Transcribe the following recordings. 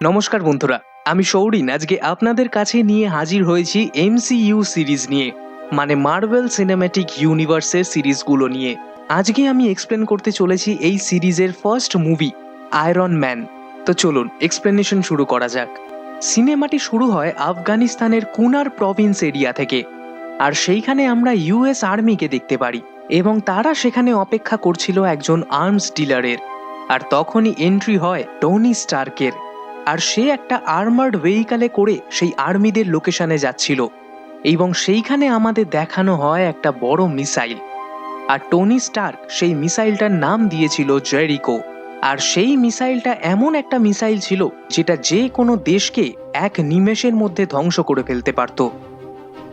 নমস্কার বন্ধুরা, আমি সৌরিন। আজকে আপনাদের কাছে নিয়ে হাজির হয়েছি এমসিইউ সিরিজ নিয়ে মানে মার্বেল সিনেম্যাটিক ইউনিভার্সের সিরিজগুলো নিয়ে। আজকে আমি এক্সপ্লেন করতে চলেছি এই সিরিজের ফার্স্ট মুভি আয়রন ম্যান তো চলুন এক্সপ্লেনেশন শুরু করা যাক। সিনেমাটি শুরু হয় আফগানিস্তানের কুনার প্রভিন্স এরিয়া থেকে, আর সেইখানে আমরা ইউএস আর্মিকে দেখতে পারি, এবং তারা সেখানে অপেক্ষা করছিল একজন আর্মস ডিলারের আর তখনই এন্ট্রি হয় টনি স্টার্কের আর সে একটা আর্মার্ড ভেহিকালে করে সেই আর্মিদের লোকেশনে যাচ্ছিল। এবং সেইখানে আমাদের দেখানো হয় একটা বড় মিসাইল আর টনি স্টার্ক সেই মিসাইলটার নাম দিয়েছিল জেরিকো। আর সেই মিসাইলটা এমন একটা মিসাইল ছিল যেটা যে কোনো দেশকে এক নিমেষের মধ্যে ধ্বংস করে ফেলতে পারত।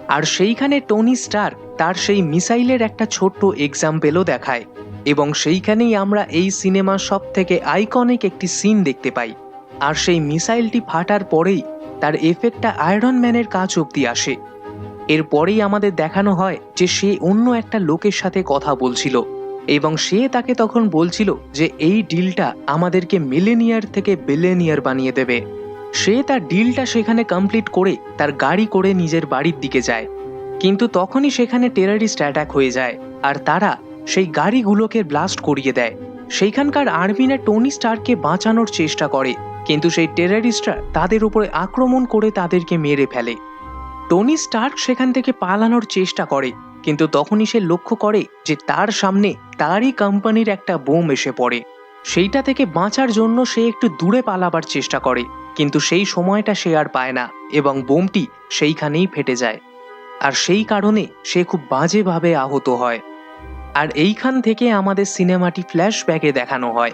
আর সেইখানে টনি স্টার তার সেই মিসাইলের একটা ছোট্ট এক্সাম্পেলও দেখায়। এবং সেইখানেই আমরা এই সিনেমার সব থেকে আইকনিক একটি সিন দেখতে পাই। আর সেই মিসাইলটি ফাটার পরেই তার এফেক্টটা আয়রন ম্যানের কাজ অব্দি আসে। এরপরেই আমাদের দেখানো হয় যে সে অন্য একটা লোকের সাথে কথা বলছিল এবং সে তাকে তখন বলছিল যে এই ডিলটা আমাদেরকে মিলেনিয়ার থেকে বিলেনিয়ার বানিয়ে দেবে। সে তার ডিলটা সেখানে কমপ্লিট করে তার গাড়ি করে নিজের বাড়ির দিকে যায়। কিন্তু তখনই সেখানে টেরারিস্ট অ্যাটাক হয়ে যায় আর তারা সেই গাড়িগুলোকে ব্লাস্ট করিয়ে দেয়। সেইখানকার আর্মিরা টনি স্টারকে বাঁচানোর চেষ্টা করে কিন্তু সেই টেরারিস্টরা তাদের উপরে আক্রমণ করে তাদেরকে মেরে ফেলে। টনি স্টার্ক সেখান থেকে পালানোর চেষ্টা করে, কিন্তু তখনই সে লক্ষ্য করে যে তার সামনে তারই কোম্পানির একটা বোম এসে পড়ে। সেইটা থেকে বাঁচার জন্য সে একটু দূরে পালাবার চেষ্টা করে, কিন্তু সেই সময়টা সে আর পায় না এবং বোমটি সেইখানেই ফেটে যায়। আর সেই কারণে সে খুব বাজেভাবে আহত হয়। আর এইখান থেকে আমাদের সিনেমাটি ফ্ল্যাশব্যাকে দেখানো হয়।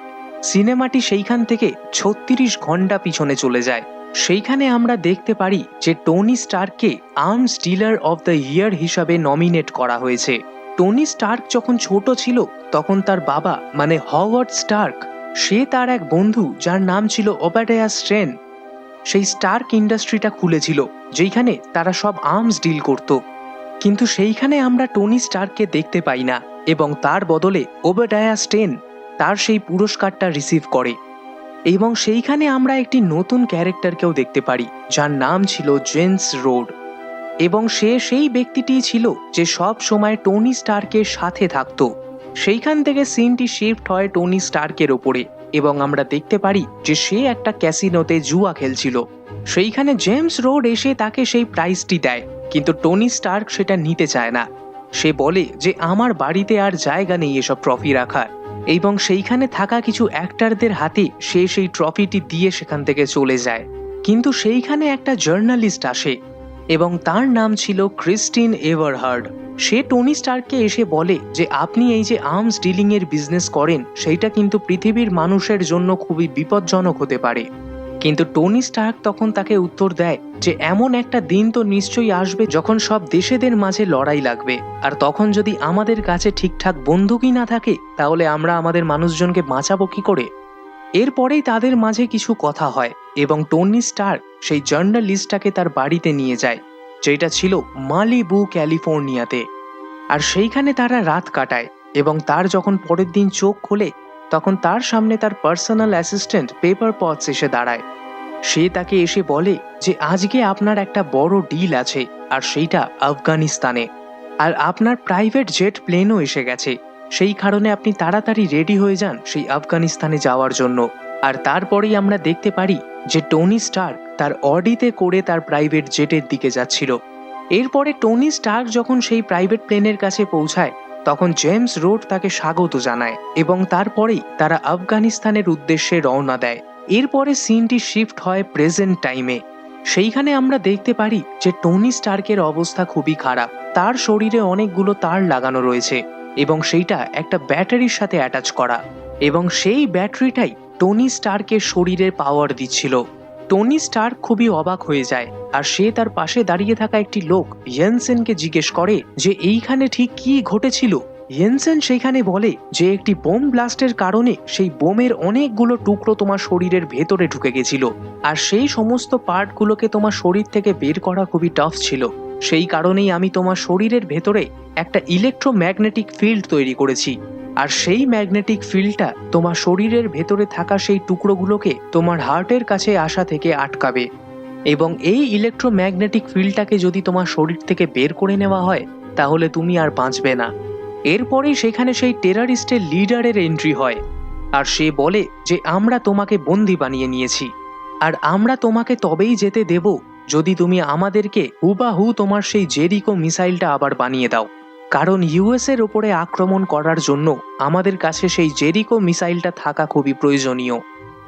সিনেমাটি সেইখান থেকে ছত্রিশ ঘণ্টা পিছনে চলে যায়। সেইখানে আমরা দেখতে পারি যে Tony স্টার্ককে arms dealer of the year হিসাবে নমিনেট করা হয়েছে। টনি স্টার্ক যখন ছোট ছিল, তখন তার বাবা মানে হওয়ার্ড স্টার্ক, সে তার এক বন্ধু যার নাম ছিল ওবাডেয়া স্ট্রেন। সেই স্টার্ক ইন্ডাস্ট্রিটা খুলেছিল, যেইখানে তারা সব আর্মস ডিল করত। কিন্তু সেইখানে আমরা টনি স্টার্ককে দেখতে পাই না, এবং তার বদলে ওবেডায়া স্টেন তার সেই পুরস্কারটা রিসিভ করে। এবং সেইখানে আমরা একটি নতুন ক্যারেক্টারকেও দেখতে পারি, যার নাম ছিল জেন্স রোড। এবং সে সেই ব্যক্তিটি ছিল যে সব সময় টনি স্টার্কের সাথে থাকত। সেইখান থেকে সিনটি শিফট হয় টনি স্টার্কের ওপরে। এবং আমরা দেখতে পারি যে সে একটা ক্যাসিনোতে জুয়া খেলছিল। সেইখানে জেমস রোড এসে তাকে সেই প্রাইজটি দেয়, কিন্তু টনি স্টার্ক সেটা নিতে চায় না। সে বলে যে, আমার বাড়িতে আর জায়গা নেই এসব ট্রফি রাখার। এবং সেইখানে থাকা কিছু অ্যাক্টারদের হাতে সে সেই ট্রফিটি দিয়ে সেখান থেকে চলে যায়। কিন্তু সেইখানে একটা জার্নালিস্ট আসে এবং তার নাম ছিল ক্রিস্টিন এভারহার্ড সে টনি স্টারকে এসে বলে যে, আপনি এই যে আর্মস ডিলিংয়ের বিজনেস করেন, সেইটা কিন্তু পৃথিবীর মানুষের জন্য খুবই বিপজ্জনক হতে পারে। কিন্তু টনি স্টার্ক তখন তাকে উত্তর দেয় যে এমন একটা দিন তো নিশ্চয়ই আসবে যখন সব দেশেদের মাঝে লড়াই লাগবে। আর তখন যদি আমাদের কাছে ঠিকঠাক বন্দুকই না থাকে, তাহলে আমরা আমাদের মানুষজনকে বাঁচাবো কি করে? এরপরেই তাদের মাঝে কিছু কথা হয় এবং টনি স্টার সেই জার্নালিস্টটাকে তার বাড়িতে নিয়ে যায়, যেটা ছিল মালিবু, ক্যালিফোর্নিয়াতে। আর সেইখানে তারা রাত কাটায় এবং তার যখন পরের দিন চোখ খোলে তখন তার সামনে তার পার্সোনাল অ্যাসিস্ট্যান্ট পেপার পথস এসে দাঁড়ায়। সে তাকে এসে বলে যে, আজকে আপনার একটা বড় ডিল আছে, আর সেইটা আফগানিস্তানে। আর আপনার প্রাইভেট জেট প্লেনও এসে গেছে। সেই কারণে আপনি তাড়াতাড়ি রেডি হয়ে যান সেই আফগানিস্তানে যাওয়ার জন্য। আর তারপরেই আমরা দেখতে পারি যে, টনি স্টার তার অডিতে করে তার প্রাইভেট জেটের দিকে যাচ্ছিল। এরপরে টনি স্টার্ক যখন সেই প্রাইভেট প্লেনের কাছে পৌঁছায় তখন জেমস রোড তাকে স্বাগত জানায় এবং তারপরেই তারা আফগানিস্তানের উদ্দেশ্যে রওনা দেয়। এরপরে সিনটি শিফট হয় প্রেজেন্ট টাইমে। সেইখানে আমরা দেখতে পারি যে টনি স্টার্কের অবস্থা খুবই খারাপ। তার শরীরে অনেকগুলো তার লাগানো রয়েছে এবং সেইটা একটা ব্যাটারির সাথে অ্যাটাচ করা। এবং সেই ব্যাটারিটাই টনি স্টার্কের শরীরের পাওয়ার দিচ্ছিল। টনি স্টার খুবই অবাক হয়ে যায়, আর সে তার পাশে দাঁড়িয়ে থাকা একটি লোক ইয়েনসেনকে জিজ্ঞেস করে যে এইখানে ঠিক কি ঘটেছিল? ইয়েনসেন সেখানে বলে যে একটি বোম ব্লাস্টের কারণে সেই বোমের অনেকগুলো টুকরো তোমার শরীরের ভেতরে ঢুকে গেছিল, আর সেই সমস্ত পার্টগুলোকে তোমার শরীর থেকে বের করা খুবই টাফ ছিল। সেই কারণেই আমি তোমার শরীরের ভেতরে একটা ইলেকট্রোম্যাগনেটিক ফিল্ড তৈরি করেছি। আর সেই ম্যাগনেটিক ফিল্ডটা তোমার শরীরের ভেতরে থাকা সেই টুকরোগুলোকে তোমার হার্টের কাছে আসা থেকে আটকাবে। এবং এই ইলেকট্রোম্যাগনেটিক ফিল্ডটাকে যদি তোমার শরীর থেকে বের করে নেওয়া হয়, তাহলে তুমি আর বাঁচবে না। এরপরেই সেখানে সেই টেরারিস্টের লিডারের এন্ট্রি হয়। আর সে বলে যে, আমরা তোমাকে বন্দি বানিয়ে নিয়েছি। আর আমরা তোমাকে তবেই যেতে দেব যদি তুমি আমাদেরকে হুবাহু তোমার সেই জেরিকো মিসাইলটা আবার বানিয়ে দাও। কারণ ইউএস এর ওপরে আক্রমণ করার জন্য আমাদের কাছে সেই জেরিকো মিসাইলটা থাকা খুবই প্রয়োজনীয়।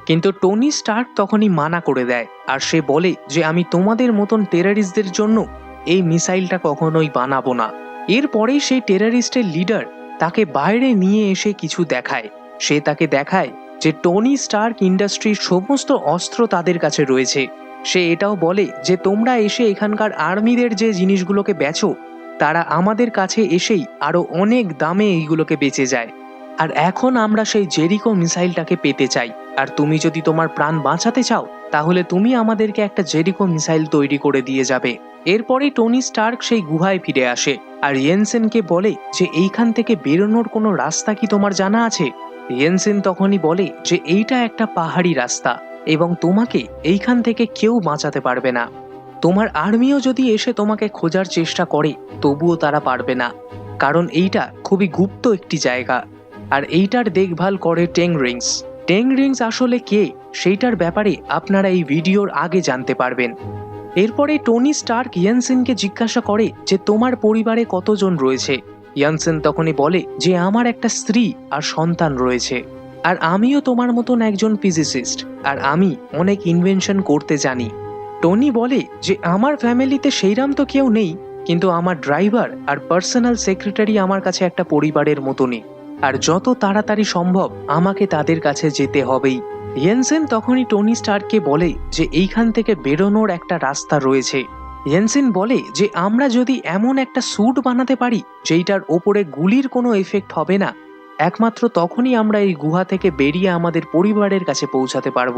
কিন্তু টনি স্টার্ক তখনই মানা করে দেয় আর সে বলে যে আমি তোমাদের মতন টেরারিস্টদের জন্য এই মিসাইলটা কখনোই বানাবো না। এরপরেই সেই টেরারিস্টের লিডার তাকে বাইরে নিয়ে এসে কিছু দেখায়। সে তাকে দেখায় যে টনি স্টার্ক ইন্ডাস্ট্রির সমস্ত অস্ত্র তাদের কাছে রয়েছে। সে এটাও বলে যে তোমরা এসে এখানকার আর্মিদের যে জিনিসগুলোকে বেচো তারা আমাদের কাছে এসেই আরও অনেক দামে এইগুলোকে বেঁচে যায়। আর এখন আমরা সেই জেরিকো মিসাইলটাকে পেতে চাই। আর তুমি যদি তোমার প্রাণ বাঁচাতে চাও, তাহলে তুমি আমাদেরকে একটা জেরিকো মিসাইল তৈরি করে দিয়ে যাবে। এরপরেই টনি স্টার্ক সেই গুহায় ফিরে আসে। আর ইয়েনসেনকে বলে যে এইখান থেকে বেরোনোর কোনো রাস্তা কি তোমার জানা আছে? ইয়েনসেন তখনই বলে যে এইটা একটা পাহাড়ি রাস্তা, এবং তোমাকে এইখান থেকে কেউ বাঁচাতে পারবে না। তোমার আর্মিও যদি এসে তোমাকে খোঁজার চেষ্টা করে, তবুও তারা পারবে না। কারণ এইটা খুবই গুপ্ত একটি জায়গা। আর এইটার দেখভাল করে টেং রিংস। টেং রিংস আসলে কে? সেইটার ব্যাপারে আপনারা এই ভিডিওর আগে জানতে পারবেন। এরপরে টনি স্টার্ক ইয়ানসেনকে জিজ্ঞাসা করে যে, তোমার পরিবারে কতজন রয়েছে? ইয়ানসেন তখনই বলে, যে আমার একটা স্ত্রী আর সন্তান রয়েছে। আর আমিও তোমার মতন একজন ফিজিসিস্ট। আর আমি অনেক ইনভেনশন করতে জানি। টনি বলে যে, আমার ফ্যামিলিতে সেইরাম তো কেউ নেই, কিন্তু আমার ড্রাইভার আর পার্সোনাল সেক্রেটারি আমার কাছে একটা পরিবারের মতনই। আর যত তাড়াতাড়ি সম্ভব আমাকে তাদের কাছে যেতে হবেই। ইয়েনসেন তখনই টনি স্টারকে বলে যে, এইখান থেকে বেরোনোর একটা রাস্তা রয়েছে। ইয়েনসেন বলে যে, আমরা যদি এমন একটা স্যুট বানাতে পারি, যেইটার ওপরে গুলির কোনো এফেক্ট হবে না, একমাত্র তখনই আমরা এই গুহা থেকে বেরিয়ে আমাদের পরিবারের কাছে পৌঁছাতে পারব।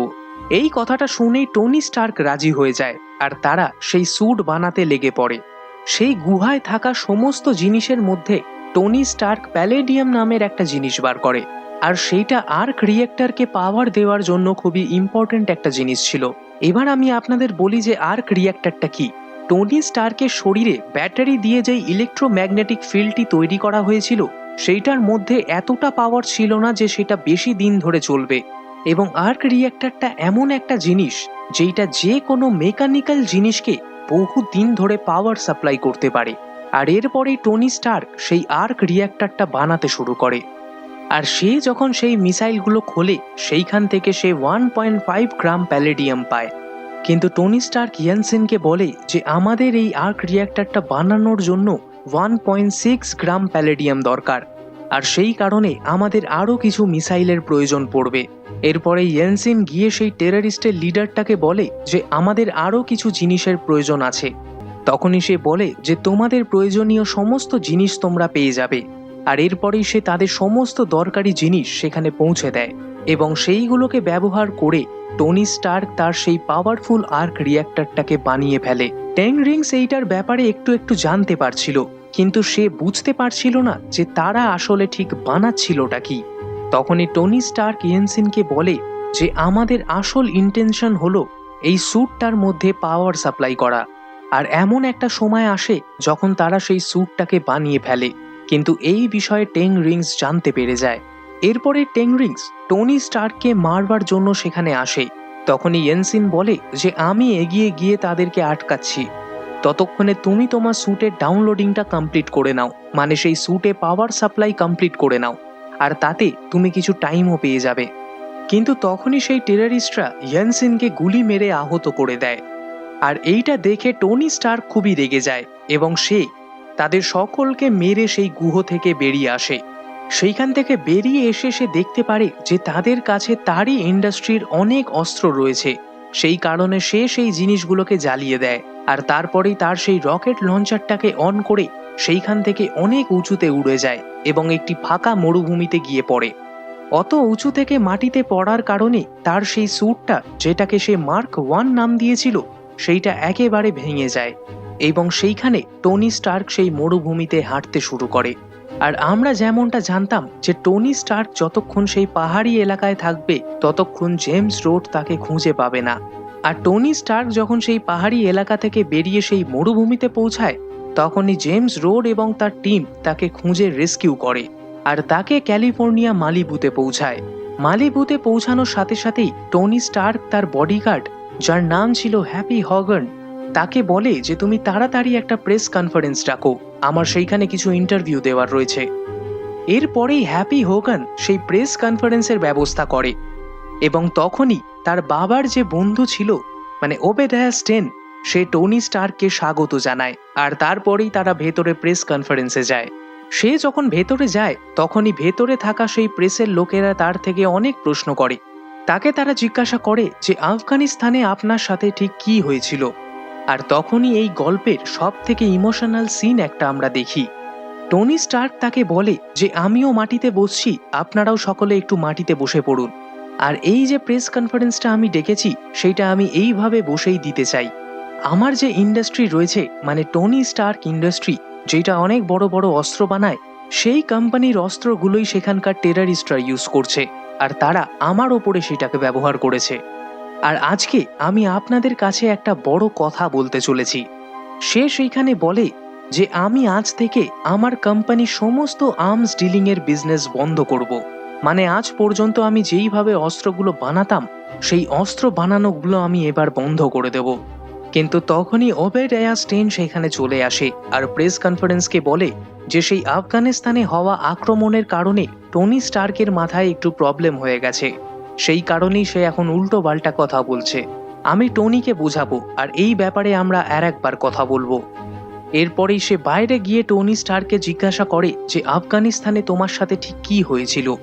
এই কথাটা শুনেই টনি স্টার্ক রাজি হয়ে যায়, আর তারা সেই স্যুট বানাতে লেগে পড়ে। সেই গুহায় থাকা সমস্ত জিনিসের মধ্যে টনি স্টার্ক প্যালেডিয়াম নামের একটা জিনিস বার করে, আর সেইটা আর্ক রিয়েক্টরকে পাওয়ার দেওয়ার জন্য খুবই ইম্পর্ট্যান্ট একটা জিনিস ছিল। এবার আমি আপনাদের বলি যে আর্ক রিয়েক্টরটা কি। টনি স্টার্কের শরীরে ব্যাটারি দিয়ে যেই ইলেকট্রোম্যাগনেটিক ফিল্ডটি তৈরি করা হয়েছিল, সেইটার মধ্যে এতটা পাওয়ার ছিল না যে সেটা বেশি দিন ধরে চলবে। এবং আর্ক রিয়েক্টরটা এমন একটা জিনিস যেইটা যে কোনো মেকানিক্যাল জিনিসকে বহু দিন ধরে পাওয়ার সাপ্লাই করতে পারে। আর এরপরেই টনি স্টার্ক সেই আর্ক রিয়েক্টরটা বানাতে শুরু করে। আর সে যখন সেই মিসাইলগুলো খোলে, সেইখান থেকে সে one point five gram palladium পায়। কিন্তু টনি স্টার্ক ইয়ানসেনকে বলে যে আমাদের এই আর্ক রিয়েক্টরটা বানানোর জন্য one point six gram palladium দরকার। আর সেই কারণে আমাদের আরও কিছু মিসাইলের প্রয়োজন পড়বে। এরপরে ইয়েনসিন গিয়ে সেই টেরারিস্টের লিডারটাকে বলে যে আমাদের আরও কিছু জিনিসের প্রয়োজন আছে। তখনই সে বলে যে তোমাদের প্রয়োজনীয় সমস্ত জিনিস তোমরা পেয়ে যাবে। আর এরপরেই সে তাদের সমস্ত দরকারি জিনিস সেখানে পৌঁছে দেয় এবং সেইগুলোকে ব্যবহার করে টনি স্টার্ক তার সেই পাওয়ারফুল আর্ক রিয়াক্টরটাকে বানিয়ে ফেলে। ট্যাং রিংস এইটার ব্যাপারে একটু একটু জানতে পারছিল, কিন্তু সে বুঝতে পারছিল না যে তারা আসলে ঠিক বানাচ্ছিলটা কি। তখনই টনি স্টার্ক ইয়েনসিনকে বলে যে আমাদের আসল ইন্টেনশন হলো এই স্যুটটার মধ্যে পাওয়ার সাপ্লাই করা। আর এমন একটা সময় আসে যখন তারা সেই স্যুটটাকে বানিয়ে ফেলে, কিন্তু এই বিষয়ে টেং রিংস জানতে পেরে যায়। এরপরে টেং রিংস টনি স্টার্ককে মারবার জন্য সেখানে আসে। তখনই ইয়েনসিন বলে যে, আমি এগিয়ে গিয়ে তাদেরকে আটকাচ্ছি। ততক্ষণে তুমি তোমার স্যুটের ডাউনলোডিংটা কমপ্লিট করে নাও। মানে সেই স্যুটে পাওয়ার সাপ্লাই কমপ্লিট করে নাও। আর তাতে তুমি কিছু টাইমও পেয়ে যাবে। কিন্তু তখনই সেই টেরারিস্টরা ইয়ানসিনকে গুলি মেরে আহত করে দেয়। আর এইটা দেখে টনি স্টার খুবই রেগে যায় এবং সে তাদের সকলকে মেরে সেই গুহ থেকে বেরিয়ে আসে। সেইখান থেকে বেরিয়ে এসে সে দেখতে পারে যে তাদের কাছে তারই ইন্ডাস্ট্রির অনেক অস্ত্র রয়েছে। সেই কারণে সে সেই জিনিসগুলোকে জ্বালিয়ে দেয় আর তারপরেই তার সেই রকেট লঞ্চারটাকে অন করে সেইখান থেকে অনেক উঁচুতে উড়ে যায় এবং একটি ফাঁকা মরুভূমিতে গিয়ে পড়ে। অত উঁচু থেকে মাটিতে পড়ার কারণে তার সেই স্যুটটা যেটাকে সে মার্ক ওয়ান নাম দিয়েছিল, সেইটা একেবারে ভেঙে যায় এবং সেইখানে টনি স্টার্ক সেই মরুভূমিতে হাঁটতে শুরু করে। আর আমরা যেমনটা জানতাম যে টনি স্টার্ক যতক্ষণ সেই পাহাড়ি এলাকায় থাকবে, ততক্ষণ জেমস রোড তাকে খুঁজে পাবে না। আর টনি স্টার্ক যখন সেই পাহাড়ি এলাকা থেকে বেরিয়ে সেই মরুভূমিতে পৌঁছায়, তখনই জেমস রোড এবং তার টিম তাকে খুঁজে রেস্কিউ করে আর তাকে ক্যালিফোর্নিয়া মালিবুতে পৌঁছায়। মালিবুতে পৌঁছানোর সাথে সাথেই টনি স্টার্ক তার বডিগার্ড, যার নাম ছিল হ্যাপি হগার্ন, তাকে বলে যে, তুমি তাড়াতাড়ি একটা প্রেস কনফারেন্স ডাকো। আমার সেইখানে কিছু ইন্টারভিউ দেওয়ার রয়েছে। এরপরেই হ্যাপি হোগান সেই প্রেস কনফারেন্সের ব্যবস্থা করে এবং তখনই তার বাবার যে বন্ধু ছিল মানে ওবেডায়া স্টেন সে টনি স্টারকে স্বাগত জানায় আর তারপরেই তারা ভেতরে প্রেস কনফারেন্সে যায়। সে যখন ভেতরে যায়, তখনই ভেতরে থাকা সেই প্রেসের লোকেরা তার থেকে অনেক প্রশ্ন করে। তাকে তারা জিজ্ঞাসা করে যে, আফগানিস্তানে আপনার সাথে ঠিক কি হয়েছিল? আর তখনই এই গল্পের সব থেকে ইমোশনাল সিন একটা আমরা দেখি। টনি স্টার্ক তাকে বলে যে, আমিও মাটিতে বসছি, আপনারাও সকলে একটু মাটিতে বসে পড়ুন। আর এই যে প্রেস কনফারেন্সটা আমি ডেকেছি সেইটা আমি এইভাবে বসেই দিতে চাই। আমার যে ইন্ডাস্ট্রি রয়েছে মানে টনি স্টার্ক ইন্ডাস্ট্রি যেটা অনেক বড় বড় অস্ত্র বানায়, সেই কোম্পানির অস্ত্রগুলোই সেখানকার টেরারিস্টরা ইউজ করছে, আর তারা আমার ওপরে সেটাকে ব্যবহার করেছে। আর আজকে আমি আপনাদের কাছে একটা বড় কথা বলতে চলেছি। সে সেইখানে বলে যে আমি আজ থেকে আমার কোম্পানি সমস্ত আর্মস ডিলিং এর বিজনেস বন্ধ করব। মানে আজ পর্যন্ত আমি যেইভাবে অস্ত্রগুলো বানাতাম, সেই অস্ত্র বানানোগুলো আমি এবার বন্ধ করে দেব। কিন্তু তখনই ওবেড স্টেন সেখানে চলে আসে আর প্রেস কনফারেন্সকে বলে যে সেই আফগানিস্তানে হওয়া আক্রমণের কারণে টনি স্টার্কের মাথায় একটু প্রবলেম হয়ে গেছে। সেই কারণেই সে এখন উল্টো পাল্টা কথা বলছে। আমি টনিকে বুঝাবো, আর এই ব্যাপারে আমরা আর একবার কথা বলব। এরপরেই সে বাইরে গিয়ে টনি স্টারকে জিজ্ঞাসা করে যে, আফগানিস্তানে তোমার সাথে ঠিক কি হয়েছিল?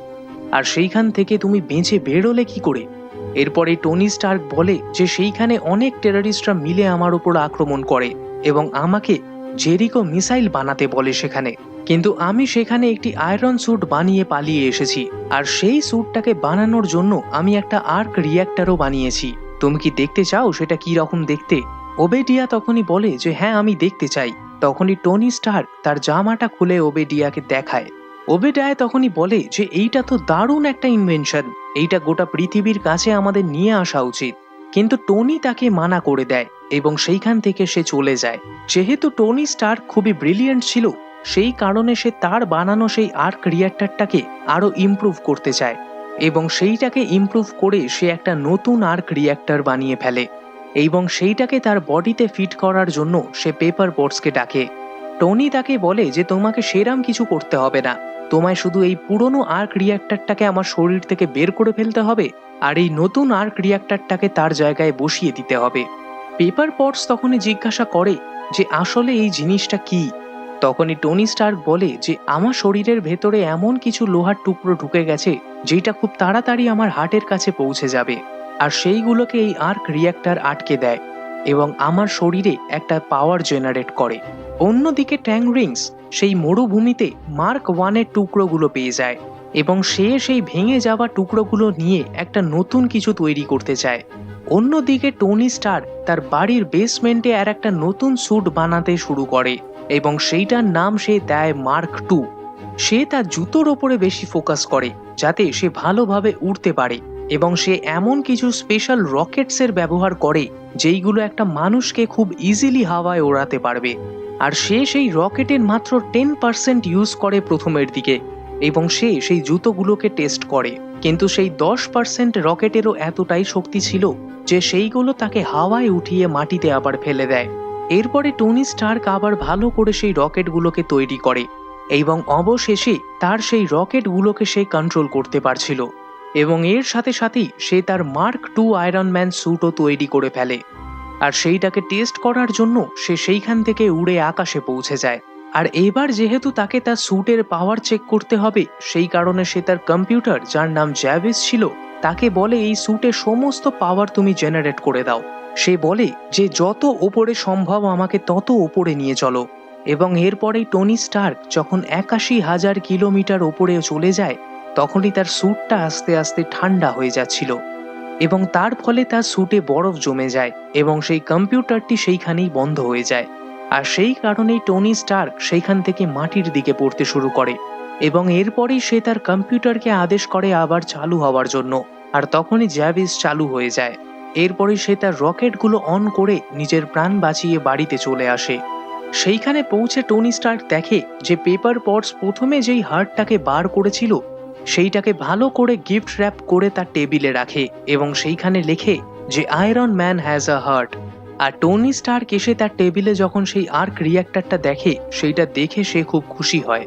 আর সেইখান থেকে তুমি বেঁচে বেরোলে কি করে? এরপরে টনি স্টার্ক বলে যে, সেইখানে অনেক টেররিস্টরা মিলে আমার উপর আক্রমণ করে এবং আমাকে জেরিকো মিসাইল বানাতে বলে সেখানে। কিন্তু আমি সেখানে একটি আয়রন স্যুট বানিয়ে পালিয়ে এসেছি, আর সেই স্যুটটাকে বানানোর জন্য আমি একটা আর্ক রিয়াক্টারও বানিয়েছি। তুমি কি দেখতে চাও সেটা কি রকম দেখতে? ওবেডিয়া তখনই বলে যে হ্যাঁ আমি দেখতে চাই। তখনই টনি স্টার তার জামাটা খুলে ওবেডিয়াকে দেখায়। ওবেডায় তখনই বলে যে, এইটা তো দারুণ একটা ইনভেনশন এইটা গোটা পৃথিবীর কাছে আমাদের নিয়ে আসা উচিত। কিন্তু টনি তাকে মানা করে দেয় এবং সেইখান থেকে সে চলে যায়। যেহেতু টনি স্টার খুবই ব্রিলিয়েন্ট ছিল সেই কারণে সে তার বানানো সেই আর্ক রিয়াক্টারটাকে আরও ইমপ্রুভ করতে চায় এবং সেইটাকে ইমপ্রুভ করে সে একটা নতুন আর্ক রিয়াক্টার বানিয়ে ফেলে এবং সেইটাকে তার বডিতে ফিট করার জন্য সে পেপার বোর্ডসকে ডাকে। টনি তাকে বলে যে, তোমাকে সেরাম কিছু করতে হবে না। তোমায় শুধু এই পুরনো আর্ক রিয়াক্টারটাকে আমার শরীর থেকে বের করে ফেলতে হবে আর এই নতুন আর্ক রিয়াক্টারটাকে তার জায়গায় বসিয়ে দিতে হবে। পেপার পটস তখনই জিজ্ঞাসা করে যে, আসলে এই জিনিসটা কি? তখনই টনি স্টার্ক বলে যে, আমার শরীরের ভেতরে এমন কিছু লোহার টুকরো ঢুকে গেছে যেটা খুব তাড়াতাড়ি আমার হার্টের কাছে পৌঁছে যাবে। আর সেইগুলোকে এই আর্ক রিয়াক্টার আটকে দেয় এবং আমার শরীরে একটা পাওয়ার জেনারেট করে। অন্যদিকে ট্যাং রিংস সেই মরুভূমিতে মার্ক ওয়ানের টুকরোগুলো পেয়ে যায় এবং সে সেই ভেঙে যাওয়া টুকরোগুলো নিয়ে একটা নতুন কিছু তৈরি করতে চায়। অন্যদিকে টনি স্টার তার বাড়ির বেসমেন্টে আর একটা নতুন স্যুট বানাতে শুরু করে। এবং সেইটার নাম সে দেয় মার্ক টু। সে তার জুতোর ওপরে বেশি ফোকাস করে, যাতে সে ভালোভাবে উড়তে পারে এবং সে এমন কিছু স্পেশাল রকেটসের ব্যবহার করে, যেইগুলো একটা মানুষকে খুব ইজিলি হাওয়ায় ওড়াতে পারবে। আর সে সেই রকেটের মাত্র টেন পার্সেন্ট ইউজ করে প্রথমের দিকে এবং সে সেই জুতোগুলোকে টেস্ট করে। কিন্তু সেই দশ পার্সেন্ট রকেটেরও এতটাই শক্তি ছিল যে সেইগুলো তাকে হাওয়ায় উঠিয়ে মাটিতে আবার ফেলে দেয়। এরপরে টনি স্টার্ক আবার ভালো করে সেই রকেটগুলোকে তৈরি করে এবং অবশেষে তার সেই রকেটগুলোকে সে কন্ট্রোল করতে পারছিল এবং এর সাথে সাথেই সে তার মার্ক টু আয়রন ম্যান স্যুটও তৈরি করে ফেলে। আর সেইটাকে টেস্ট করার জন্য সে সেইখান থেকে উড়ে আকাশে পৌঁছে যায়। আর এবার যেহেতু তাকে তার স্যুটের পাওয়ার চেক করতে হবে, সেই কারণে সে তার কম্পিউটার যার নাম জ্যাভিস ছিল, তাকে বলে এই স্যুটের সমস্ত পাওয়ার তুমি জেনারেট করে দাও। সে বলে, যে যত ওপরে সম্ভব আমাকে তত ওপরে নিয়ে চলো। এবং এরপরেই টনি স্টার্ক যখন একাশি হাজার কিলোমিটার ওপরে চলে যায়, তখনই তার স্যুটটা আস্তে আস্তে ঠান্ডা হয়ে যাচ্ছিল এবং তার ফলে তার স্যুটে বরফ জমে যায় এবং সেই কম্পিউটারটি সেইখানেই বন্ধ হয়ে যায়। আর সেই কারণেই টনি স্টার্ক সেইখান থেকে মাটির দিকে পড়তে শুরু করে এবং এরপরেই সে তার কম্পিউটারকে আদেশ করে আবার চালু হওয়ার জন্য। আর তখনই জ্যাভিস চালু হয়ে যায়। এরপরে সে তার রকেটগুলো অন করে নিজের প্রাণ বাঁচিয়ে বাড়িতে চলে আসে। সেইখানে পৌঁছে টনি স্টার্ক দেখে যে পেপার পটস প্রথমে যেই হার্টটাকে বার করেছিল, সেইটাকে ভালো করে গিফট র্যাপ করে তার টেবিলে রাখে এবং সেইখানে লেখে যে iron man has a heart. R Tony Stark এসে তার টেবিলে যখন সেই আর্ক রিয়াক্টারটা দেখে, সেইটা দেখে সে খুব খুশি হয়।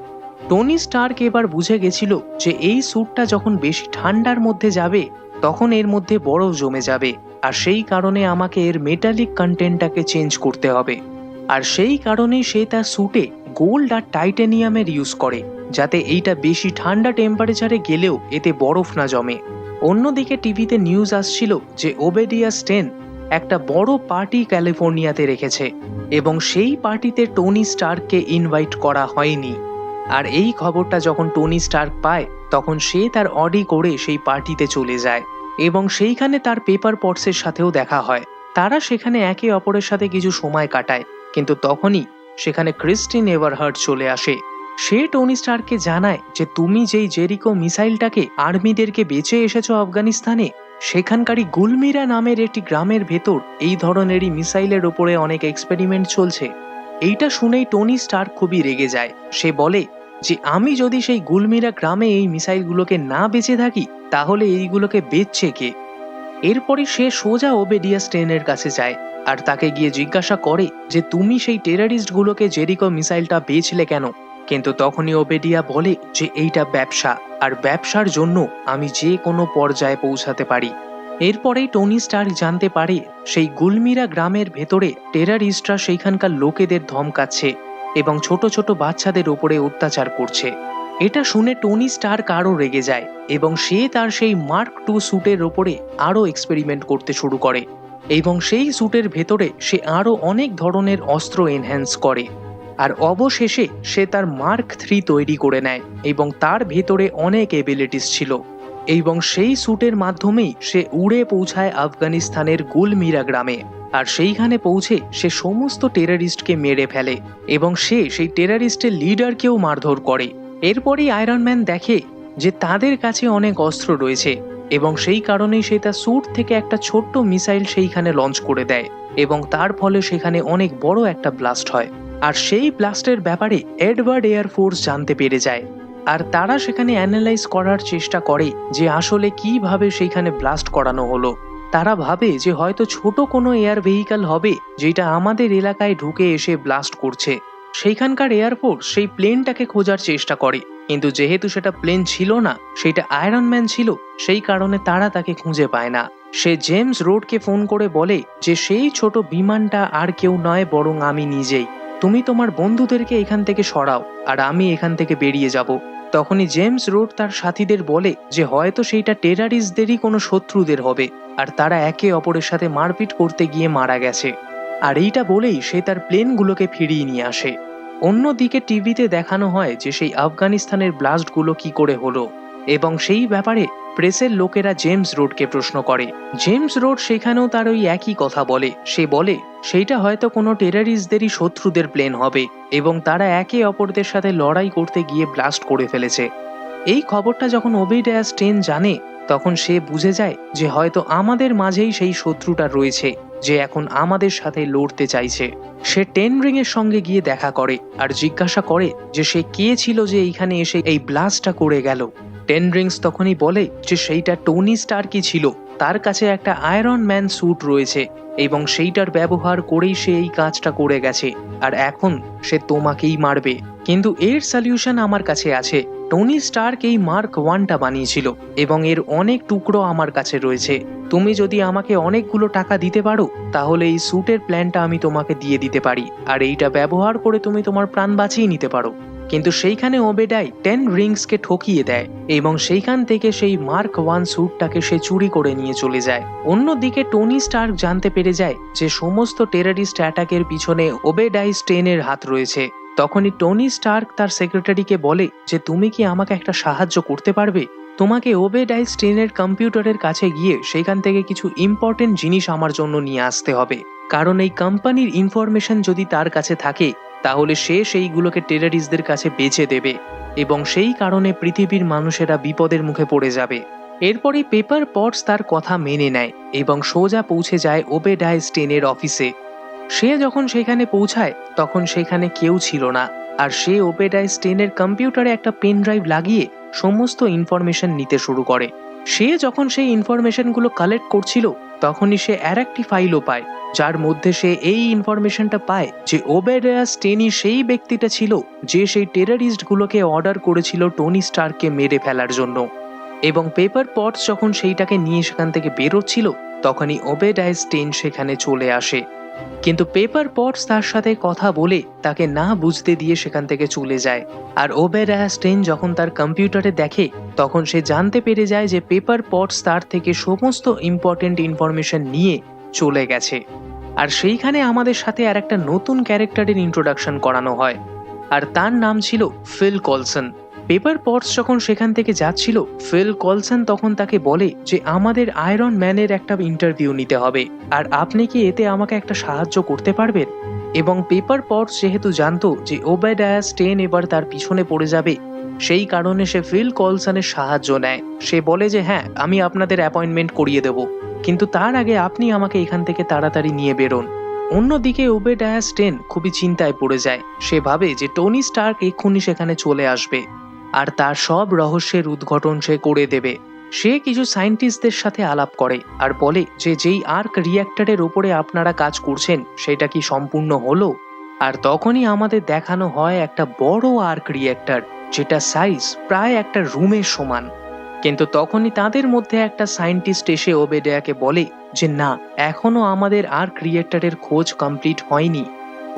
টনি স্টার্ক এবার বুঝে গেছিল যে এই স্যুটটা যখন বেশি ঠান্ডার মধ্যে যাবে তখন এর মধ্যে বরফ জমে যাবে। আর সেই কারণে আমাকে এর মেটালিক কন্টেন্টটাকে চেঞ্জ করতে হবে। আর সেই কারণেই সে তার স্যুটে গোল্ড আর টাইটেনিয়ামের ইউজ করে, যাতে এইটা বেশি ঠান্ডা টেম্পারেচারে গেলেও এতে বরফ না জমে। অন্যদিকে টিভিতে নিউজ আসছিল যে ওবেডিয়া স্টেন একটা বড় পার্টি ক্যালিফোর্নিয়াতে রেখেছে, এবং সেই পার্টিতে টনি স্টার্ককে ইনভাইট করা হয়নি। আর এই খবরটা যখন টনি স্টার্ক পায়, তখন সে তার অডি করে সেই পার্টিতে চলে যায় এবং সেইখানে তার পেপার পটসের সাথেও দেখা হয়। তারা সেখানে একে অপরের সাথে কিছু সময় কাটায়, কিন্তু তখনই সেখানে ক্রিস্টিন এভারহার্ট চলে আসে। সে টনি স্টারকে জানায় যে, তুমি যেই জেরিকো মিসাইলটাকে আর্মিদেরকে বেঁচে এসেছ আফগানিস্তানে সেখানকারই গুলমিরা নামের একটি গ্রামের ভেতর এই ধরনেরই মিসাইলের ওপরে অনেক এক্সপেরিমেন্ট চলছে। এইটা শুনেই টনি স্টার খুবই রেগে যায়। সে বলে যে আমি যদি সেই গুলমিরা গ্রামে এই মিসাইলগুলোকে না বেঁচে থাকি, তাহলে এইগুলোকে বেচছে কে? এরপরে সে সোজা ওবেডিয়া স্টেনের কাছে যায় আর তাকে গিয়ে জিজ্ঞাসা করে যে, তুমি সেই টেরারিস্টগুলোকে জেরিকো মিসাইলটা বেচলে কেন? কিন্তু তখনই ওবেডিয়া বলে যে, এইটা ব্যবসা, আর ব্যবসার জন্য আমি যে কোনো পর্যায়ে পৌঁছাতে পারি। এরপরেই টনি স্টার জানতে পারে, সেই গুলমিরা গ্রামের ভেতরে টেরারিস্টরা সেইখানকার লোকেদের ধমকাচ্ছে। এবং ছোট ছোট বাচ্চাদের ওপরে অত্যাচার করছে। এটা শুনে টনি স্টার কারও রেগে যায় এবং সে তার সেই মার্ক টু স্যুটের ওপরে আরও এক্সপেরিমেন্ট করতে শুরু করে এবং সেই স্যুটের ভেতরে সে আরও অনেক ধরনের অস্ত্র এনহ্যান্স করে। আর অবশেষে সে তার মার্ক থ্রি তৈরি করে নেয় এবং তার ভেতরে অনেক এবিলিটিস ছিল। এবং সেই স্যুটের মাধ্যমেই সে উড়ে পৌঁছায় আফগানিস্তানের গুলমিরা গ্রামে। আর সেইখানে পৌঁছে সে সমস্ত টেরারিস্টকে মেরে ফেলে এবং সে সেই টেরারিস্টের লিডারকেও মারধর করে। এরপরই আয়রনম্যান দেখে যে তাদের কাছে অনেক অস্ত্র রয়েছে এবং সেই কারণেই সে তার স্যুট থেকে একটা ছোট্ট মিসাইল সেইখানে লঞ্চ করে দেয় এবং তার ফলে সেখানে অনেক বড় একটা ব্লাস্ট হয়। আর সেই ব্লাস্টের ব্যাপারে এডওয়ার্ড এয়ার ফোর্স জানতে পেরে যায়। আর তারা সেখানে অ্যানালাইজ করার চেষ্টা করে যে আসলে কীভাবে সেইখানে ব্লাস্ট করানো হলো। তারা ভাবে যে হয়তো ছোট কোনো এয়ার ভেহিক্যাল হবে যেটা আমাদের এলাকায় ঢুকে এসে ব্লাস্ট করছে। সেইখানকার এয়ারফোর্স সেই প্লেনটাকে খোঁজার চেষ্টা করে। কিন্তু যেহেতু সেটা প্লেন ছিল না, সেটা আয়রন ম্যান ছিল, সেই কারণে তারা তাকে খুঁজে পায় না। সে জেমস রোডকে ফোন করে বলে যে সেই ছোট বিমানটা আর কেউ নয়, বরং আমি নিজেই। তুমি তোমার বন্ধুদেরকে এখান থেকে সরাও, আর আমি এখান থেকে বেরিয়ে যাব। তখনই জেমস রোড তার সাথীদের বলে যে হয়তো সেইটা টেরারিস্টদেরই কোনো শত্রুদের হবে, আর তারা একে অপরের সাথে মারপিট করতে গিয়ে মারা গেছে। আর এইটা বলেই সে তার প্লেনগুলোকে ফিরিয়ে নিয়ে আসে। অন্যদিকে টিভিতে দেখানো হয় যে সেই আফগানিস্তানের ব্লাস্টগুলো কি করে হলো। এবং সেই ব্যাপারে প্রেসের লোকেরা জেমস রোডকে প্রশ্ন করে। জেমস রোড সেখানেও তার ওই একই কথা বলে। সে বলে, সেইটা হয়তো কোনো টেরারিস্টদেরই শত্রুদের প্লেন হবে এবং তারা একে অপরদের সাথে লড়াই করতে গিয়ে ব্লাস্ট করে ফেলেছে। এই খবরটা যখন ওবিডায়াস টেন জানে, তখন সে বুঝে যায় যে হয়তো আমাদের মাঝেই সেই শত্রুটা রয়েছে যে এখন আমাদের সাথে লড়তে চাইছে। সে টেন রিং এর সঙ্গে গিয়ে দেখা করে আর জিজ্ঞাসা করে যে সে কে ছিল যে এইখানে এসে এই ব্লাস্টটা করে গেল। টেন রিংস তখনই বলে যে সেইটা টনি স্টার কি ছিল। তার কাছে একটা আয়রন ম্যান স্যুট রয়েছে এবং সেইটার ব্যবহার করেই সে এই কাজটা করে গেছে। আর এখন সে তোমাকেই মারবে। কিন্তু এর সলিউশন আমার কাছে আছে। টনি স্টার্ক এই মার্ক ওয়ানটা বানিয়েছিল এবং এর অনেক টুকরো আমার কাছে রয়েছে। তুমি যদি আমাকে অনেকগুলো টাকা দিতে পারো, তাহলে এই স্যুটের প্ল্যানটা আমি তোমাকে দিয়ে দিতে পারি। আর এইটা ব্যবহার করে তুমি তোমার প্রাণ বাঁচিয়ে নিতে পারো। কিন্তু সেইখানে ওবেডাই টেন রিংসকে ঠকিয়ে দেয় এবং সেইখান থেকে সেই মার্ক ওয়ান স্যুটটাকে সে চুরি করে নিয়ে চলে যায়। অন্যদিকে টনি স্টার্ক জানতে পেরে যায় যে সমস্ত টেরারিস্ট অ্যাটাকের পিছনে ওবেডাই স্টেনের হাত রয়েছে। তখনই টনি স্টার্ক তার সেক্রেটারিকে বলে যে, তুমি কি আমাকে একটা সাহায্য করতে পারবে? তোমাকে ওবেডাই স্টেনের কম্পিউটারের কাছে গিয়ে সেখান থেকে কিছু ইম্পর্টেন্ট জিনিস আমার জন্য নিয়ে আসতে হবে। কারণ এই কোম্পানির ইনফরমেশন যদি তার কাছে থাকে তাহলে সে সেইগুলোকে টেরারিস্টদের কাছে বেচে দেবে এবং সেই কারণে পৃথিবীর মানুষেরা বিপদের মুখে পড়ে যাবে। এরপরই পেপার পটস তার কথা মেনে নেয় এবং সোজা পৌঁছে যায় ওবেডাই স্টেনের অফিসে। সে যখন সেখানে পৌঁছায়, তখন সেখানে কেউ ছিল না আর সে ওপেডাই স্টেনের কম্পিউটারে একটা পেন ড্রাইভ লাগিয়ে সমস্ত ইনফরমেশন নিতে শুরু করে। সে যখন সেই ইনফরমেশনগুলো কালেক্ট করছিল, তখনই সে আর একটি ফাইলও পায়, যার মধ্যে সে এই ইনফরমেশনটা পায় যে ওবেডায়া স্টেনি সেই ব্যক্তিটা ছিল যে সেই টেরারিস্টগুলোকে অর্ডার করেছিল টনি স্টারকে মেরে ফেলার জন্য। এবং পেপার পটস যখন সেইটাকে নিয়ে সেখান থেকে বেরোচ্ছিল, তখনই ওবেডায় টেন সেখানে চলে আসে। কিন্তু পেপার পটস তার সাথে কথা বলে তাকে না বুঝতে দিয়ে সেখান থেকে চলে যায়। আর ওবের স্টেন যখন তার কম্পিউটারে দেখে, তখন সে জানতে পেরে যায় যে পেপার পটস তার থেকে সমস্ত ইম্পর্টেন্ট ইনফরমেশন নিয়ে চলে গেছে। আর সেইখানে আমাদের সাথে আর একটা নতুন ক্যারেক্টারের ইন্ট্রোডাকশন করানো হয়। আর তার নাম ছিল ফিল কলসন। পেপার পটস যখন সেখান থেকে যাচ্ছিল, ফিল কলসন তখন তাকে বলে যে, আমাদের আয়রন ম্যানের একটা ইন্টারভিউ নিতে হবে। আর আপনি কি এতে আমাকে একটা সাহায্য করতে পারবেন? এবং পেপার পটস যেহেতু জানতো যে ওবেডায়া স্টেন এবার তার পিছনে পড়ে যাবে, সেই কারণে সে ফিল কলসনের সাহায্য নেয়। সে বলে যে হ্যাঁ আমি আপনাদের অ্যাপয়েন্টমেন্ট করিয়ে দেব। কিন্তু তার আগে আপনি আমাকে এখান থেকে তাড়াতাড়ি নিয়ে বেরোন। অন্যদিকে ওবেডায়া টেন খুবই চিন্তায় পড়ে যায়। সে ভাবে যে, টনি স্টার্ক এক্ষুনি সেখানে চলে আসবে। আর তার সব রহস্যের উদ্ঘাটন সে করে দেবে। সে কিছু সায়েন্টিস্টদের সাথে আলাপ করে আর বলে যে যেই আর্ক রিয়্যাক্টরের ওপরে আপনারা কাজ করছেন, সেটা কি সম্পূর্ণ হলো? আর তখনই আমাদের দেখানো হয় একটা বড় আর্ক রিয়্যাক্টর যেটা সাইজ প্রায় একটা রুমের সমান। কিন্তু তখনই তাদের মধ্যে একটা সায়েন্টিস্ট এসে ওবেডেয়াকে বলে যে, না, এখনও আমাদের আর্ক রিয়্যাক্টরের খোঁজ কমপ্লিট হয়নি।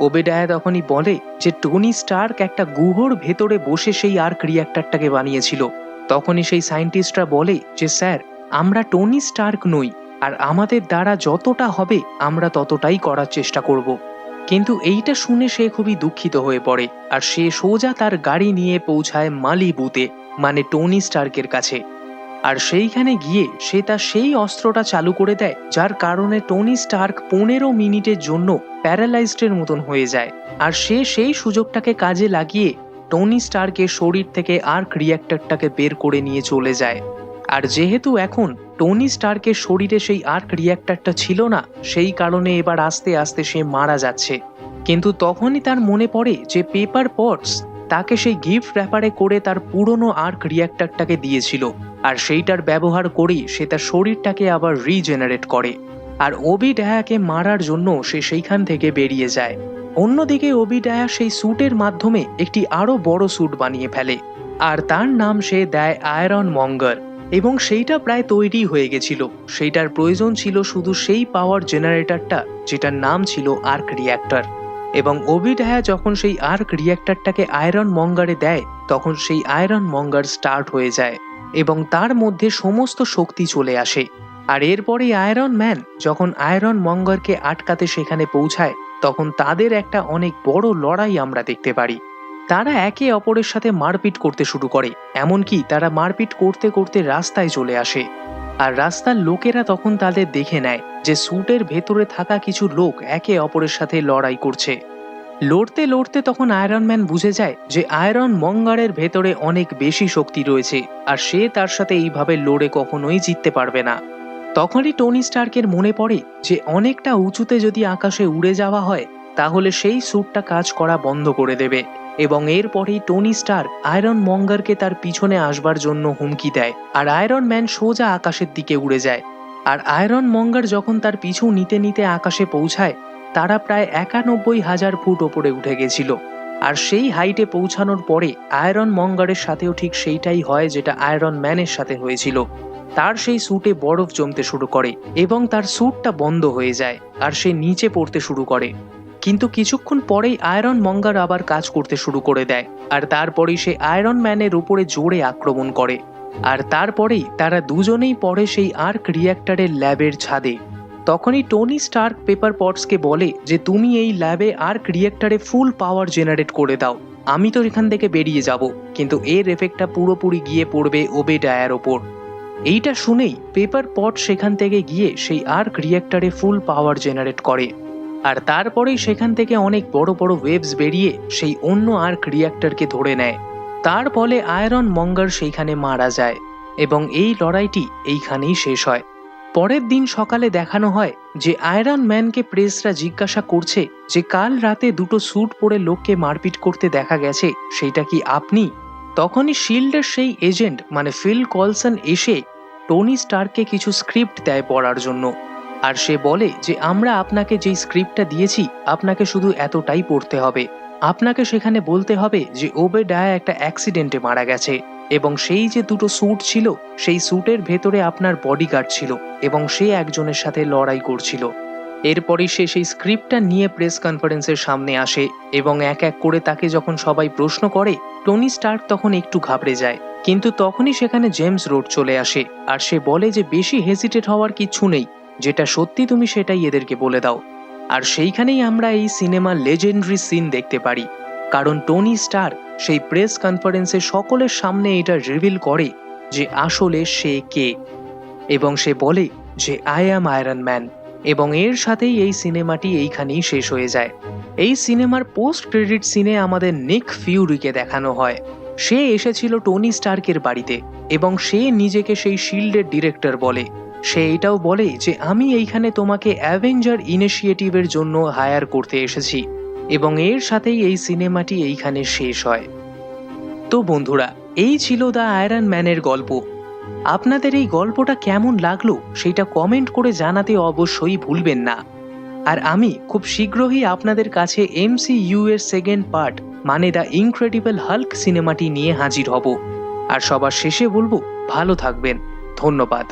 ওবেডায়া তখনই বলে যে টনি স্টার্ক একটা গুহর ভেতরে বসে সেই আর্ক রিয়াক্টরটাকে বানিয়েছিল। তখনই সেই সায়েন্টিস্টরা বলে যে, স্যার, আমরা টনি স্টার্ক নই আর আমাদের দ্বারা যতটা হবে আমরা ততটাই করার চেষ্টা করব। কিন্তু এইটা শুনে সে খুবই দুঃখিত হয়ে পড়ে আর সে সোজা তার গাড়ি নিয়ে পৌঁছায় মালিবুতে মানে টনি স্টার্কের কাছে। আর সেইখানে গিয়ে সে তার সেই অস্ত্রটা চালু করে দেয়, যার কারণে টনি স্টার্ক পনেরো মিনিটের জন্য প্যারালাইজডের মতন হয়ে যায়। আর সে সেই সুযোগটাকে কাজে লাগিয়ে টনি স্টার্কের শরীর থেকে আর্ক রিয়াক্টরটাকে বের করে নিয়ে চলে যায়। আর যেহেতু এখন টনি স্টার্কের শরীরে সেই আর্ক রিয়াক্টরটা ছিল না, সেই কারণে এবার আস্তে আস্তে সে মারা যাচ্ছে। কিন্তু তখনই তার মনে পড়ে যে পেপার পটস তাকে সেই গিফট র্যাপারে করে তার পুরনো আর্ক রিয়াক্টরটাকে দিয়েছিল। আর সেইটার ব্যবহার করেই সে তার শরীরটাকে আবার রিজেনারেট করে। আর ওবি ডায়াকে মারার জন্য সে সেইখান থেকে বেরিয়ে যায়। অন্যদিকে ওবি ডায়া সেই স্যুটের মাধ্যমে একটি আরও বড় স্যুট বানিয়ে ফেলে। আর তার নাম সে দেয় আয়রন মঙ্গার এবং সেইটা প্রায় তৈরি হয়ে গেছিল। সেইটার প্রয়োজন ছিল শুধু সেই পাওয়ার জেনারেটরটা যেটার নাম ছিল আর্ক রিয়াক্টর এবং ওবিডায়া যখন সেই আর্ক রিয়াক্টরটাকে আয়রন মঙ্গারে দেয়, তখন সেই আয়রন মঙ্গার স্টার্ট হয়ে যায় এবং তার মধ্যে সমস্ত শক্তি চলে আসে। আর এরপরে আয়রন ম্যান যখন আয়রন মঙ্গারকে আটকাতে সেখানে পৌঁছায়, তখন তাদের একটা অনেক বড় লড়াই আমরা দেখতে পারি। তারা একে অপরের সাথে মারপিট করতে শুরু করে, এমনকি তারা মারপিট করতে করতে রাস্তায় চলে আসে। আর রাস্তার লোকেরা তখন তাদের দেখে নেয় যে স্যুটের ভেতরে থাকা কিছু লোক একে অপরের সাথে লড়াই করছে। লড়তে লড়তে তখন আয়রন ম্যান বুঝে যায় যে আয়রন মঙ্গারের ভেতরে অনেক বেশি শক্তি রয়েছে আর সে তার সাথে এইভাবে লড়ে কখনোই জিততে পারবে না। তখনই টনি স্টার্কের মনে পড়ে যে অনেকটা উঁচুতে যদি আকাশে উড়ে যাওয়া হয়, তাহলে সেই স্যুটটা কাজ করা বন্ধ করে দেবে। এবং এরপরেই টনি স্টার আয়রন মঙ্গারকে তার পিছনে আসবার জন্য হুমকি দেয় আর আয়রন ম্যান সোজা আকাশের দিকে উড়ে যায়। আর আয়রন মঙ্গার যখন তার পিছু নিতে নিতে আকাশে পৌঁছায়, তারা প্রায় একানব্বই হাজার ফুট ওপরে উঠে গেছিল। আর সেই হাইটে পৌঁছানোর পরে আয়রন মঙ্গারের সাথেও ঠিক সেইটাই হয় যেটা আয়রন ম্যানের সাথে হয়েছিল। তার সেই স্যুটে বরফ জমতে শুরু করে এবং তার স্যুটটা বন্ধ হয়ে যায় আর সে নিচে পড়তে শুরু করে। কিন্তু কিছুক্ষণ পরেই আয়রন মঙ্গার আবার কাজ করতে শুরু করে দেয়, আর তারপরেই সে আয়রন ম্যানের উপরে জোরে আক্রমণ করে। আর তারপরেই তারা দুজনেই পড়ে সেই আর্ক রিয়াক্টরের ল্যাবের ছাদে। তখনই টনি স্টার্ক পেপার পটসকে বলে যে, তুমি এই ল্যাবে আর্ক রিয়েক্টরে ফুল পাওয়ার জেনারেট করে দাও। আমি তো এখান থেকে বেরিয়ে যাব, কিন্তু এর এফেক্টটা পুরোপুরি গিয়ে পড়বে ওবে ডায়ার ওপর। এইটা শুনেই পেপার পট সেখান থেকে গিয়ে সেই আর্ক রিয়েক্টারে ফুল পাওয়ার জেনারেট করে। আর তারপরেই সেখান থেকে অনেক বড় বড় ওয়েভস বেরিয়ে সেই অন্য আর্ক রিয়েক্টরকে ধরে নেয়। তার ফলে আয়রন মঙ্গার সেইখানে মারা যায় এবং এই লড়াইটি এইখানেই শেষ হয়। পরের দিন সকালে দেখানো হয় যে আয়রন ম্যানকে প্রেসরা জিজ্ঞাসা করছে যে কাল রাতে দুটো স্যুট পরে লোককে মারপিট করতে দেখা গেছে সেইটা কি আপনি? তখনই শিল্ডের সেই এজেন্ট মানে ফিল কলসন এসে টনি স্টারকে কিছু স্ক্রিপ্ট দেয় পড়ার জন্য। আর সে বলে যে, আমরা আপনাকে যেই স্ক্রিপ্টটা দিয়েছি, আপনাকে শুধু এতটাই পড়তে হবে। আপনাকে সেখানে বলতে হবে যে ওবে ডায়া একটা অ্যাক্সিডেন্টে মারা গেছে এবং সেই যে দুটো স্যুট ছিল, সেই স্যুটের ভেতরে আপনার বডিগার্ড ছিল এবং সে একজনের সাথে লড়াই করছিল। এরপরে সে সেই স্ক্রিপ্টটা নিয়ে প্রেস কনফারেন্সের সামনে আসে এবং এক এক করে তাকে যখন সবাই প্রশ্ন করে, টনি স্টার্ক তখন একটু ঘাবড়ে যায়। কিন্তু তখনই সেখানে জেমস রোড চলে আসে আর সে বলে যে, বেশি হেজিটেট হওয়ার কিচ্ছু নেই। যেটা সত্যি তুমি সেটাই এদেরকে বলে দাও। আর সেইখানেই আমরা এই সিনেমার লেজেন্ডারি সিন দেখতে পারি। কারণ টনি স্টার সেই প্রেস কনফারেন্সে সকলের সামনে এটা রিভিল করে যে আসলে সে কে। এবং সে বলে যে আই অ্যাম আয়রন ম্যান এবং এর সাথেই এই সিনেমাটি এইখানেই শেষ হয়ে যায়। এই সিনেমার পোস্ট ক্রেডিট সিনে আমাদের নিক ফিউরিকে দেখানো হয়। সে এসেছিল টনি স্টার্কের বাড়িতে এবং সে নিজেকে সেই শিল্ডের ডিরেক্টর বলে। সে এটাও বলে যে আমি এইখানে তোমাকে অ্যাভেঞ্জার ইনিশিয়েটিভের জন্য হায়ার করতে এসেছি এবং এর সাথেই এই সিনেমাটি এইখানে শেষ হয়। তো বন্ধুরা, এই ছিল দ্য আয়রন ম্যানের গল্প। আপনাদের এই গল্পটা কেমন লাগল সেটা কমেন্ট করে জানাতে অবশ্যই ভুলবেন না। আর আমি খুব শীঘ্রই আপনাদের কাছে M C U second part মানে দ্য ইনক্রেডিবল হাল্ক সিনেমাটি নিয়ে হাজির হব। আর সবার শেষে বলব, ভালো থাকবেন। ধন্যবাদ।